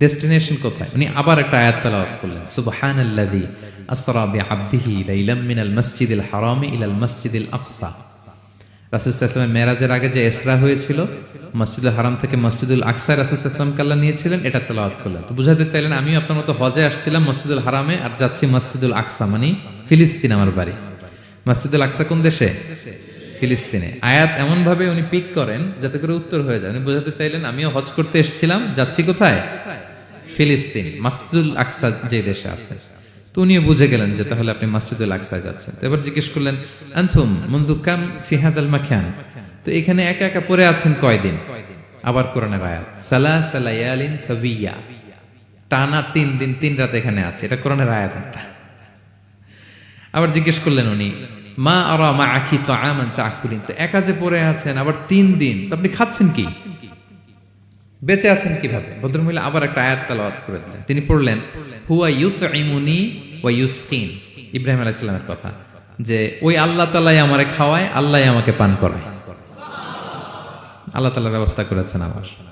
Destination কোথায়? উনি আবার একটা আয়াত তেলাওয়াত করলেন। সুবহান সুবহানাল্লাযী আসরা বিআবদিহি লাইলাম মিনাল মাসজিদিল হারামি ইলাল মাসজিদিল আকসা। রাসূল সাল্লাল্লাহু মেরাজের আগে যে ইসরা হয়েছিল, মসজিদুল হারাম থেকে মসজিদুল আকসায় রাসূল সাল্লাল্লাহু কাল্লা নিয়েছিলেন, এটা তেলাওয়াত করলেন। তো বুঝাতে চাইলেন, আমিও আপনার মতো হজে আসছিলাম মসজিদুল হারামে আর যাচ্ছি মসজিদুল আকসা মানে ফিলিস্তিন আমার বাড়ি। মসজিদুল আকসা কোন দেশে? ফিলিস্তিনে। আয়াত এমন ভাবে উনি পিক করেন যাতে করে উত্তর হয়ে যায়। উনি বোঝাতে চাইলেন, আমিও হজ করতে এসেছিলাম, যাচ্ছি কোথায়? ফিলিস্তিন, মাসজিদুল আকসা যে দেশে আছে। তো উনিও বুঝে গেলেন যে তাহলে আপনি মাসজিদুল আকসায় যাচ্ছেন। এবার জিজ্ঞেস করলেন আনথুম মুন্দুকাম ফিহাদ আল মাখান? তো এখানে একা একা পড়ে আছেন কয়দিন? আবার কোরআনের আয়াত সালা সালায়ালিন সাবিয়া। টানা তিন দিন, তিন রাত এখানে আছে। এটা কোরআনের আয়াত একটা। আবার জিজ্ঞেস করলেন উনি মা আরা মা আখি তো আমান তা আকুলিন তো একা যে পড়ে আছেন, আবার তিন দিন, তো আপনি খাচ্ছেন কি? বেঁচে আছেন কীভাবে? ভদ্রমহিলা আবার একটা আয়াত তালাওয়াত করে দিলেন। তিনি পড়লেন, হুয়া ইউতইমুনি ওয়া ইউসকিন। ইব্রাহিম আলাইহিস সালামের কথা, যে ওই আল্লাহ তালাই আমারে খাওয়ায়, আল্লাহ আমাকে পান করায়। আল্লাহ তাআলা ব্যবস্থা করেছেন আমার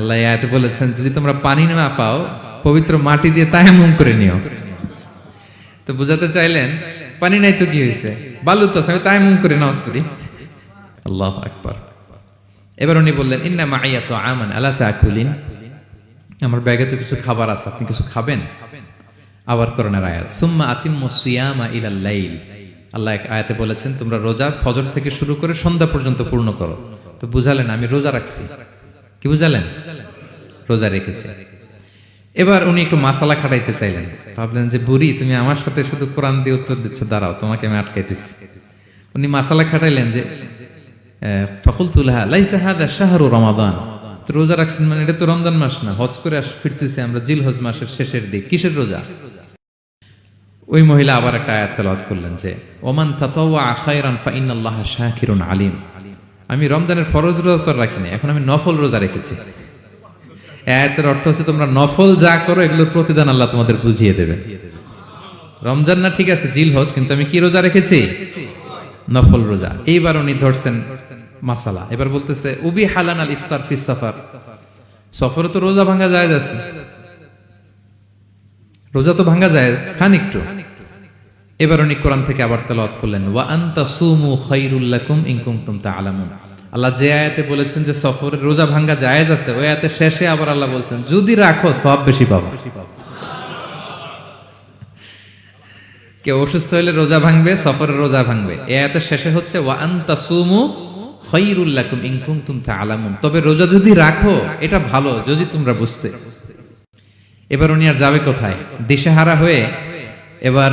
আল্লাহ আয়াতে বলেছেন, যদি তোমরা পানি না পাও, পবিত্র মাটি দিয়ে তায়াম্মুম করে নিও। তো বুঝাতে চাইলেন, পানি নাই তো কি হয়েছে বালু তো আমি তায়াম্মুম করে নাও করি আল্লাহ আকবার। এবার উনি বললেন, ইন্না মাইয়া তো আমান আলা তাকুলিন। আমার ব্যাগে তো কিছু খাবার আছে, আপনি কিছু খাবেন? আবার করোনার আয়াত, সুম্মা আতিম্মু সিয়ামা ইলাল লাইল। আল্লাহ এক আয়াতে বলেছেন, তোমরা রোজা ফজর থেকে শুরু করে সন্ধ্যা পর্যন্ত পূর্ণ করো। তো বুঝালেন, আমি রোজা রাখছি। কি বুঝালেন? রোজা রেখেছি। এবার উনি একটু মাসালা খাটাইতে চাইলেন। ভাবলেন যে, বুড়ি, তুমি আমার সাথে শুধু কোরআন দিয়ে উত্তর দিচ্ছ, দাঁড়াও, তোমাকে আমি আটকাইতেছি। উনি মাসালা খাটাইলেন যে ফকুলতুল্লাহ লাইসা হাদা শাহরু রমাদান। রোজা রাখছেন মানে এটা তো রমজান মাস না, হজ করে আস, ফিরতেছি আমরা জিল হজ মাসের শেষের দিক। কিসের রোজা? ওই মহিলা আবার একটা আয়াত করলেন যে, ওমান তাতাওয়া খায়রান ফাইনাল্লাহ শাকিরুন আলিম। আমি রমজানের ফরজ রোজা তো রাখিনি এখন আমি নফল রোজা রেখেছি। এই আয়াতের অর্থ হচ্ছে তোমরা নফল যা করো, এগুলোর প্রতিদান আল্লাহ তোমাদের বুঝিয়ে দেবে। রমজান না, ঠিক আছে, জিল হজ কিন্তু আমি কি রোজা রেখেছি? নফল রোজা। এইবার উনি ধরছেন মাসালা। এবার বলতেছে, উবি হালান আল ইফতার ফিস সফর। সফরে তো রোজা ভাঙা যায় আছে। রোজা তো ভাঙা যায়, খান একটু। এবার উনি কোরআন থেকে আবার তেলাওয়াত করলেন, ওয়া সুমু আল্লাহ যে আয়াতে বলেছেন যে সফরের রোজা ভাঙা জায়েজ আছে, ওই আয়াতে শেষে আবার আল্লাহ বলছেন, যদি রাখো সব বেশি পাবো। কেউ অসুস্থ হলে রোজা ভাঙবে, সফরের রোজা ভাঙবে। এ আয়াতের শেষে হচ্ছে, ওয়া সুমু খাইরুল লাকুম ইন কুনতুম তাআলামুন। তবে রোজা যদি রাখো, এটা ভালো, যদি তোমরা বুঝতে। এবার উনি আর যাবে কোথায়? দিশেহারা হয়ে এবার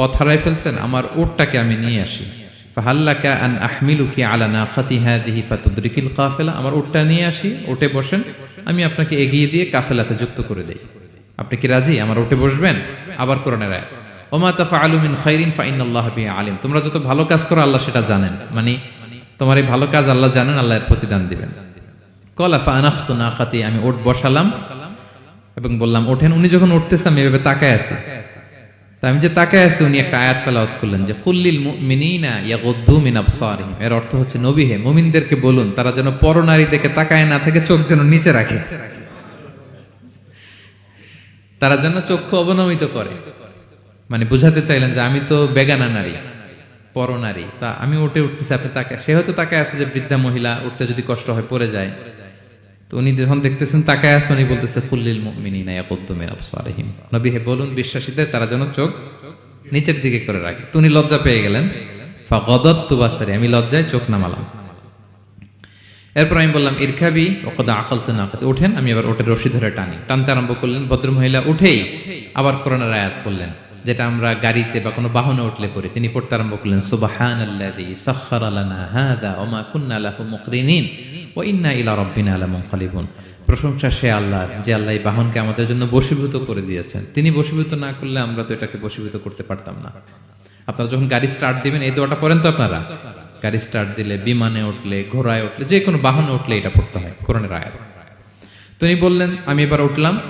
পথ হারাই ফেলছেন, আমার ওটটাকে আমি নিয়ে আসি। ফাহাল্লাকা আন আহমিলুকি আলা নাখাতি হাদিহি ফাতুদরিকিল কাফেলা। আমার ওটটা নিয়ে আসি, ওটে বসেন, আমি আপনাকে এগিয়ে দিয়ে কাফেলাতে যুক্ত করে দেই। আপনি কি রাজি? আমার ওটে বসবেন? আবার কোরআনের আয়াত ওমা মিন খাইরিন ফাইনাল্লাহ বিহি আলিম। তোমরা যত ভালো কাজ করো, আল্লাহ সেটা জানেন। মানে তোমার এই ভালো কাজ আল্লাহ জানেন, আল্লাহ এর প্রতিদান দিবেন। কলা ফানাখতু নাকাতি আমি ওট বসালাম এবং বললাম, ওঠেন, উনি যখন উঠতেছে, আমি এভাবে তাকায় আছি। আমি যে তাকায় আছি, উনি একটা আয়াত তালাওয়াত করলেন যে কুল্লিল মুমিনিনা ইয়াগুদ্দু মিন আবসারিহিম। এর অর্থ হচ্ছে, নবী হে, মুমিনদেরকে বলুন, তারা যেন পরনারী দেখে তাকায় না থাকে চোখ যেন নিচে রাখে। তারা যেন চক্ষু অবনমিত করে। মানে বুঝাতে চাইলেন যে, আমি তো বেগানা নারী, পরনারী। তা আমি উঠে উঠতেছি, আপনি তাকে সে হয়তো তাকে আছে যে, বৃদ্ধা মহিলা উঠতে যদি কষ্ট হয়, পড়ে যায়। তো উনি যখন দেখতেছেন, তাকায় আছে, উনি বলতেছে ফুল্লিল মুমিনিনা ইয়াকুদ্দুমিন আবসারিহিম। নবী হে বলুন বিশ্বাসীদের, তারা যেন চোখ নিচের দিকে করে রাখে। তো উনি লজ্জা পেয়ে গেলেন। ফাগদাত্তু বাসারি, আমি লজ্জায় চোখ নামালাম। এরপর আমি বললাম ইরখাবি ওকদা আখলতে না ওঠেন, আমি আবার ওটের রশি ধরে টানি। টানতে আরম্ভ করলেন, ভদ্রমহিলা উঠেই আবার করোনার আয়াত করলেন যেটা আমরা গাড়িতে বা কোনো বাহনে উঠলে পড়ি, তিনি পড়তে আরম্ভ করলেন সুবাহান প্রশংসা সে আল্লাহ যে আল্লাহ এই বাহনকে আমাদের জন্য বশীভূত করে দিয়েছেন। তিনি বশীভূত না করলে আমরা তো এটাকে বশীভূত করতে পারতাম না। আপনারা যখন গাড়ি স্টার্ট দিবেন, এই দোয়াটা পড়েন তো আপনারা? গাড়ি স্টার্ট দিলে, বিমানে উঠলে, ঘোড়ায় উঠলে, যে কোনো বাহনে উঠলে এটা পড়তে হয়, কোরআনের আয়াত। তো উনি বললেন, আমি এবার উঠলাম।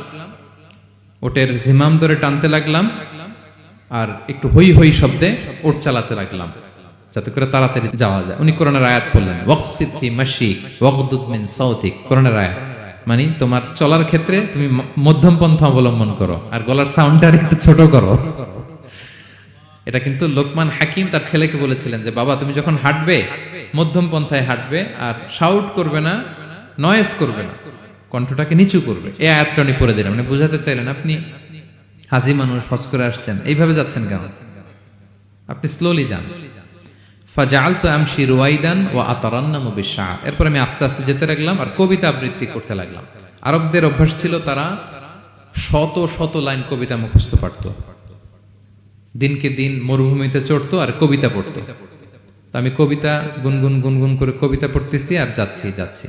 ওটের জিমাম ধরে টানতে লাগলাম। আর একটু হই হই শব্দে ওট চালাতে লাগলাম, যাতে করে তাড়াতাড়ি যাওয়া যায়। উনি কোরআনের আয়াত বললেন কোরআনের আয়াত। মানে তোমার চলার ক্ষেত্রে তুমি মধ্যম পন্থা অবলম্বন করো, আর গলার সাউন্ডটা একটু ছোট করো। এটা কিন্তু লোকমান হাকিম তার ছেলেকে বলেছিলেন যে, বাবা, তুমি যখন হাঁটবে, মধ্যম পন্থায় হাঁটবে, আর শাউট করবে না নয়েস করবে না, কণ্ঠটাকে নিচু করবে। এই আয়াতটা উনি পড়ে দিলেন। মানে বুঝাতে চাইলেন আপনি হাজি মানুষ হজ করে আসছেন। এইভাবে যাচ্ছেন কেন? আপনি স্লোলি যান। ফাজাল তো আমশি রুয়াইদান ও আতারান্নাম বিশাহ এরপর আমি আস্তে আস্তে যেতে লাগলাম আর কবিতা আবৃত্তি করতে লাগলাম। আরবদের অভ্যাস ছিল তারা শত শত লাইন কবিতা মুখস্থ পারত। দিনকে দিন মরুভূমিতে চড়তো আর কবিতা পড়তো। আমি কবিতা গুনগুন গুনগুন করে কবিতা পড়তেছি আর যাচ্ছি যাচ্ছি।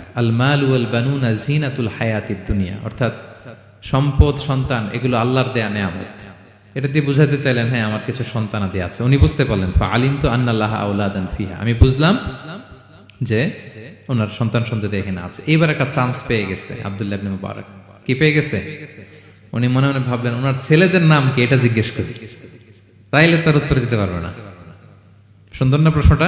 আল মাল ওয়াল বানুনা জিনাতুল হায়াতিদ দুনিয়া। অর্থাৎ সম্পদ, সন্তান, এগুলো আল্লাহর দেয়া নেয়ামত। এটা দিয়ে বুঝাতে চাইলেন হ্যাঁ আমার কিছু সন্তানাদি আছে। উনি বুঝতে পারলেন আলিম তো আন্নাল্লাহ আউলাদান ফিহা। আমি বুঝলাম যে ওনার সন্তান সন্ততি এখানে আছে। এইবার একটা চান্স পেয়ে গেছে, আব্দুল্লাহ মুবারক। কি পেয়ে গেছে? উনি মনে মনে ভাবলেন, ওনার ছেলেদের নাম কি? এটা জিজ্ঞেস করি। তাইলে তার উত্তর দিতে পারবে না। সুন্দর না প্রশ্নটা?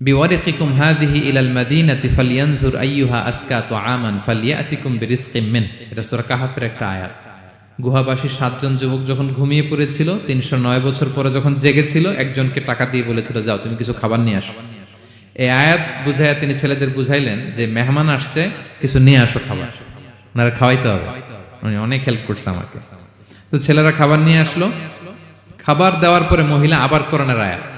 বিওয়ারিকিকুম হাদিহি ইলাল মাদিনাতি ফালিয়ানজুর আইয়ুহা আসকা তুআমান ফালিয়াতিকুম বিরিজকিম মিন এটা সূরা কাহাফের একটা আয়াত। গুহাবাসী সাতজন যুবক যখন ঘুমিয়ে পড়েছিল, তিনশো নয় বছর পরে যখন জেগেছিল, একজনকে টাকা দিয়ে বলেছিল, যাও, তুমি কিছু খাবার নিয়ে আসো। এই আয়াত বুঝাইয়া তিনি ছেলেদের বুঝাইলেন যে, মেহমান আসছে, কিছু নিয়ে আসো খাবার। ওনারা খাওয়াইতে হবে। উনি অনেক হেল্প করছে আমাকে। তো ছেলেরা খাবার নিয়ে আসলো। খাবার দেওয়ার পরে মহিলা আবার কোরআনের আয়াত।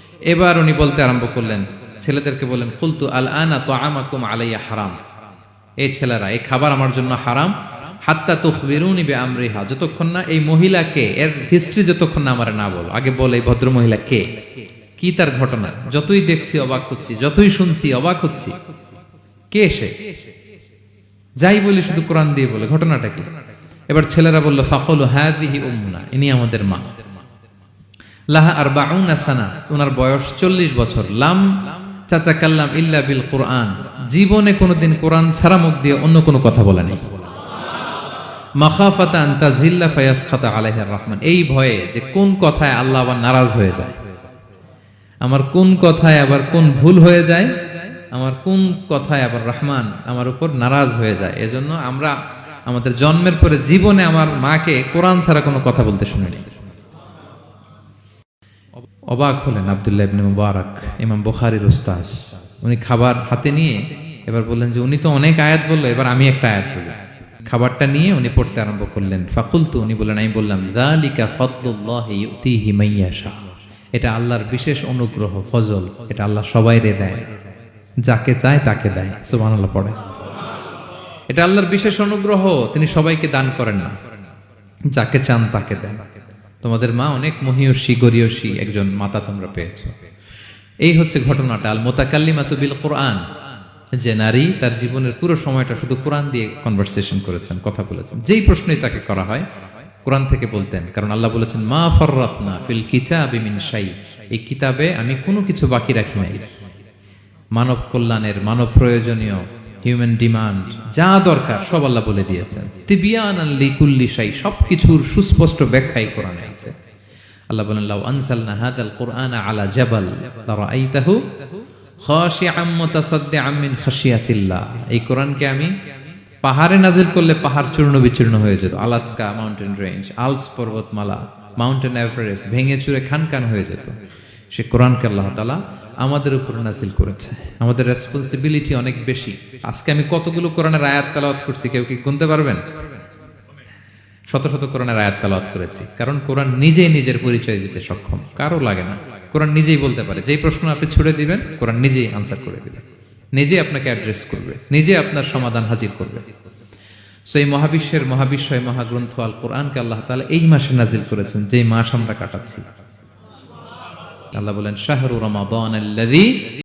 এবার উনি বলতে আরম্ভ করলেন, ছেলেদেরকে বললেন ফুলতু আল আনা তো আমাকুম আলাইয়া হারাম। এই ছেলেরা, এই খাবার আমার জন্য হারাম। হাত্তা তুখবিরুনি বে আমরিহা যতক্ষণ না এই মহিলাকে, এর হিস্ট্রি যতক্ষণ না আমার না বলো। আগে বল এই ভদ্র মহিলা কে? কি তার ঘটনা? যতই দেখছি অবাক হচ্ছি, যতই শুনছি অবাক হচ্ছি। কে সে? যাই বলি শুধু কোরআন দিয়ে বলে, ঘটনাটা কি? এবার ছেলেরা বলল, ফাকল হাদিহি উম্মুনা, ইনি আমাদের মা। লাহা আর সানা ওনার বয়স চল্লিশ বছর। লাম চাচা কাল্লাম ইল্লা বিল কোরআন, জীবনে কোনোদিন কোরআন ছাড়া মুখ দিয়ে অন্য কোনো কথা বলে নেই। মাখাফাতা আন্তাজিল্লা ফায়াস খাতা আলাইহার রহমান, এই ভয়ে যে কোন কথায় আল্লাহ আবার নারাজ হয়ে যায়? আমার কোন কথায় আবার কোন ভুল হয়ে যায়? আমার কোন কথায় আবার রহমান আমার উপর নারাজ হয়ে যায়? এজন্য আমরা আমাদের জন্মের পরে জীবনে আমার মাকে কোরআন ছাড়া কোনো কথা বলতে শুনিনি। অবাক হলেন আবদুল্লাহ ইবনে মুবারক, ইমাম বুখারীর উস্তাজ উনি খাবার হাতে নিয়ে এবার বললেন যে, উনি তো অনেক আয়াত বলল, এবার আমি একটা আয়াত বলি খাবারটা নিয়ে উনি পড়তে আরম্ভ করলেন। ফাকুলতু, উনি বললেন, আমি বললাম, যালিকা ফাদলুল্লাহি ইউতিহি মাইয়াশা এটা আল্লাহর বিশেষ অনুগ্রহ, ফজল। এটা আল্লাহ সবাইরে দেয়। যাকে চায় তাকে দেয়। সুবহানাল্লাহ পড়ে এটা আল্লাহর বিশেষ অনুগ্রহ, তিনি সবাইকে দান করেন না। যাকে চান তাকে দেন। তোমাদের মা অনেক মহিয়সী, গরিয়সী একজন মাতা তোমরা পেয়েছ। এই হচ্ছে ঘটনাটা আল মোতাকাল্লিমাতু বিল কোরআন যে নারী তার জীবনের পুরো সময়টা শুধু কোরআন দিয়ে কনভারসেশন করেছেন, কথা বলেছেন। যেই প্রশ্নই তাকে করা হয়, কোরআন থেকে বলতেন, কারণ আল্লাহ বলেছেন, মা ফররাতনা ফিল কিতাবি মিন শাই। এই কিতাবে আমি কোনো কিছু বাকি রাখি নাই। মানব কল্যাণের, মানব প্রয়োজনীয় হিউম্যান ডিমান্ড যা দরকার, সব আল্লাহ বলে দিয়েছেন। তিবিয়ান আল্লি কুল্লি শাই, সবকিছুর সুস্পষ্ট ব্যাখ্যাই কোরআনে আছে আল্লাহ বলেন, লাউ আনসালনা হাদাল কোরআন আলা জাবাল, লারাআইতাহু খাশিআম মুতাসাদ্দিআম মিন খাশিয়াতিল্লাহ। এই কোরআনকে আমি পাহাড়ে নাজিল করলে পাহাড় চূর্ণ বিচূর্ণ হয়ে যেত। আলাস্কা মাউন্টেন রেঞ্জ, আলপস পর্বতমালা, মাউন্টেন এভারেস্ট, ভেঙে চুরে খান খান হয়ে যেত। সে কোরআনকে আল্লাহ তালা আমাদের উপর নাজিল করেছে। আমাদের রেসপন্সিবিলিটি অনেক বেশি। আজকে আমি কতগুলো কোরআনের আয়াত তালাওয়াত করছি, কেউ কি গুনতে পারবেন? শত শত কোরআনের আয়াত তালাওয়াত করেছি। কারণ কোরআন নিজেই নিজের পরিচয় দিতে সক্ষম। কারও লাগে না। কোরআন নিজেই বলতে পারে। যেই প্রশ্ন আপনি ছুড়ে দিবেন, কোরআন নিজেই আনসার করে দিবে। নিজে আপনাকে অ্যাড্রেস করবে। নিজে আপনার সমাধান হাজির করবে। সো এই মহাবিশ্বের মহাবিশ্বয় মহাগ্রন্থ আল কোরআনকে আল্লাহ তাআলা এই মাসে নাজিল করেছেন, যেই মাস আমরা কাটাচ্ছি। আল্লাহ বলেন শাহরু রমাদান আল্লাযী